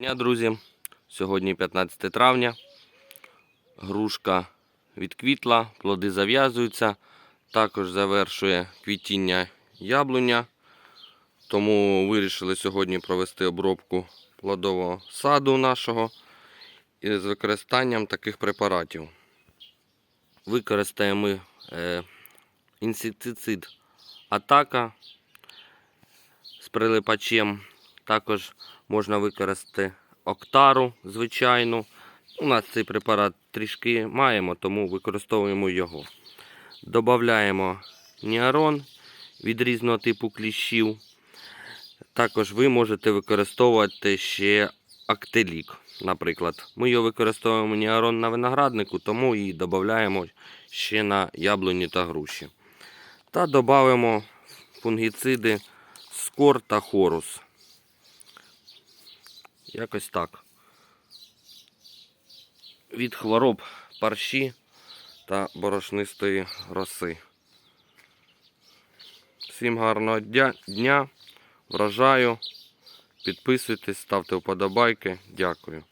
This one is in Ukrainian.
Дня, друзі. Сьогодні 15 травня. Грушка відквітла, плоди зав'язуються. Також завершує квітіння яблуня. Тому вирішили сьогодні провести обробку плодового саду нашого із використанням таких препаратів. Використаємо ми е, інсектицид атака з прилипачем. Також можна використати октару звичайну. У нас цей препарат трішки маємо, тому використовуємо його. Додаємо ніарон від різного типу кліщів. Також ви можете використовувати ще актелік. Наприклад, ми його використовуємо ніарон на винограднику, тому і додаємо ще на яблуні та груші. Та додамо фунгіциди скор та хорус. Якось так. Від хвороб парші та борошнистої роси. Всім гарного дня, вражаю. Підписуйтесь, ставте вподобайки. Дякую.